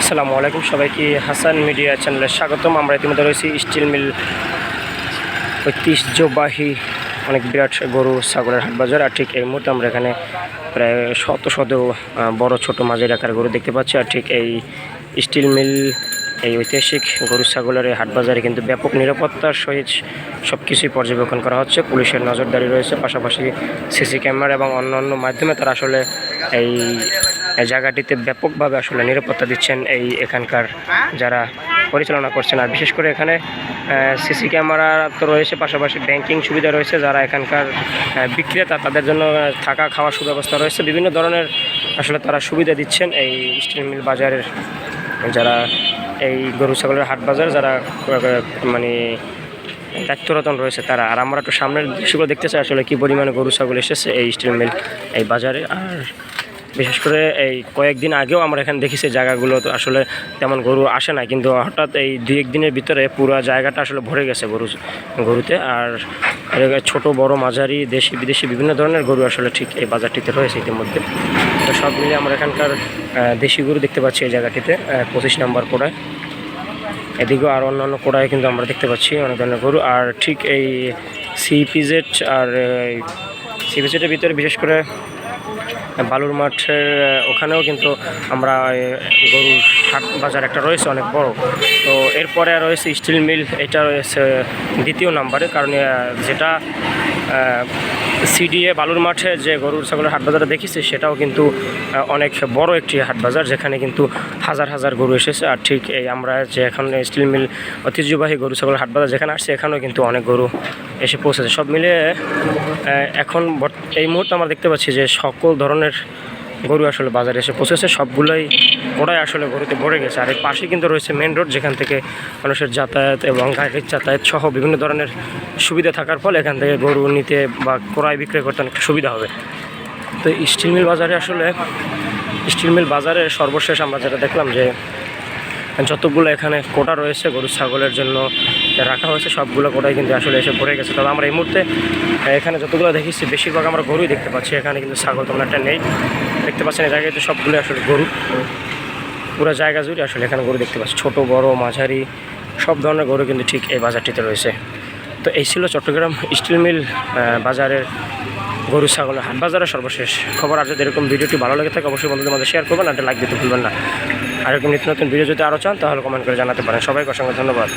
আসসালামু আলাইকুম সবাইকে, হাসান মিডিয়া চ্যানেলে স্বাগতম। আমরা ইতিমধ্যে রয়েছি স্টিল মিল ঐতিহ্যবাহী অনেক বিরাট গরু ছাগলের হাট বাজার। আর ঠিক এই মুহূর্তে আমরা এখানে প্রায় শত শত বড় ছোট মাঝের আকার গরু দেখতে পাচ্ছি। আর ঠিক এই স্টিল মিল, এই ঐতিহাসিক গরু ছাগলের এই হাট বাজারে কিন্তু ব্যাপক নিরাপত্তার সহিত সব কিছুই পর্যবেক্ষণ করা হচ্ছে। পুলিশের নজরদারি রয়েছে। পাশাপাশি সিসি ক্যামেরা এবং অন্য অন্য মাধ্যমে তারা আসলে এই জায়গাটিতে ব্যাপকভাবে আসলে নিরাপত্তা দিচ্ছেন এই এখানকার যারা পরিচালনা করছেন। আর বিশেষ করে এখানে সিসি ক্যামেরা তো রয়েছে, পাশাপাশি ব্যাংকিং সুবিধা রয়েছে যারা এখানকার বিক্রেতা, তাদের জন্য থাকা খাওয়ার সুব্যবস্থা রয়েছে। বিভিন্ন ধরনের আসলে তারা সুবিধা দিচ্ছেন এই স্টিল মিল বাজারের যারা এই গরু, ছাগলের হাট বাজার, যারা মানে দায়িত্বরতন রয়েছে তারা। আর আমরা একটু সামনের দৃশ্যগুলো দেখতে চাই আসলে কী পরিমাণে গরু, ছাগল এসেছে এই স্টিল মিল এই বাজারে। আর বিশেষ করে এই কয়েকদিন আগেও আমরা এখানে দেখেছি জায়গাগুলো তো আসলে তেমন গরু আসে না, কিন্তু হঠাৎ এই দুই একদিনের ভিতরে পুরো জায়গাটা আসলে ভরে গেছে গরু, গরুতে। আর ছোট, বড়, মাঝারি, দেশি, বিদেশি বিভিন্ন ধরনের গরু আসলে ঠিক এই বাজারটিতে রয়েছে ইতিমধ্যে। তো সব মিলিয়ে আমরা এখানকার দেশি গরু দেখতে পাচ্ছি এই জায়গাটিতে পঁচিশ নম্বর কোড়ায়। এদিকেও আর অন্যান্য কোড়ায় কিন্তু আমরা দেখতে পাচ্ছি অনেক ধরনের গরু। আর ঠিক এই সিপিজেড আর সিপিজেডের ভিতরে বিশেষ করে বালুর মাঠের ওখানেও কিন্তু আমরা গরুর হাট বাজার একটা রয়েছে অনেক বড়। তো এরপরে রয়েছে স্টিল মিল এটা রয়েছে দ্বিতীয় নাম্বারে কারণ যেটা সিডিএ বালুর মাঠে যে গরুর ছাগলের হাট বাজারটা দেখেছি সেটাও কিন্তু অনেক বড় একটি হাট বাজার যেখানে কিন্তু হাজার হাজার গরু এসেছে। আর ঠিক এই আমরা যে এখন স্টিল মিল ঐতিহ্যবাহী গরু ছাগলের হাট বাজার যেখানে আসছে এখানেও কিন্তু অনেক গরু এসে পৌঁছেছে। সব আহ, এখন এই মুহূর্তে আমরা দেখতে পাচ্ছি যে সকল ধরনের গরু আসলে বাজারে এসে পৌঁছেছে। সবগুলোই ওরাই আসলে গরুতে ভরে গেছে। আর এর পাশে কিন্তু রয়েছে মেন রোড যেখান থেকে মানুষের যাতায়াত এবং গাড়ির যাতায়াত সহ বিভিন্ন ধরনের সুবিধা থাকার ফলে এখান থেকে গরু নিতে বা ক্রয় বিক্রয় করতে অনেকটা সুবিধা হবে। তো স্টিল মিল বাজারে আসলে, স্টিল মিল বাজারে সর্বশেষ আমরা যেটা দেখলাম যে যতগুলো এখানে কোটা রয়েছে, গরু, ছাগলের জন্য রাখা হয়েছে, সবগুলো কোটাই কিন্তু আসলে এসে ভরে গেছে। তবে আমরা এই মুহূর্তে এখানে যতগুলো দেখেছি, বেশিরভাগ আমরা গরুই দেখতে পাচ্ছি। এখানে কিন্তু ছাগল তেমন একটা নেই। দেখতে পাচ্ছেন, এই জায়গায় তো সবগুলো আসলে গরু। পুরো জায়গা জুড়ে আসলে এখানে গরু দেখতে পাচ্ছি। ছোটো, বড়, মাঝারি, সব ধরনের গরু কিন্তু ঠিক এই বাজারটিতে রয়েছে। তো এই ছিল চট্টগ্রাম স্টিল মিল বাজারের গরু ছাগলের হাট বাজারের সর্বশেষ খবর। আর যদি এরকম ভিডিওটি ভালো লাগে থাকে, অবশ্যই বন্ধুদের মধ্যে শেয়ার করবেন। আর লাইক দিতে ভুলবেন না। আর এরকম নিত্য নতুন ভিডিও যদি আরও চান, তাহলে কমেন্ট করে জানাতে পারেন। সবাইকে অসংখ্য ধন্যবাদ।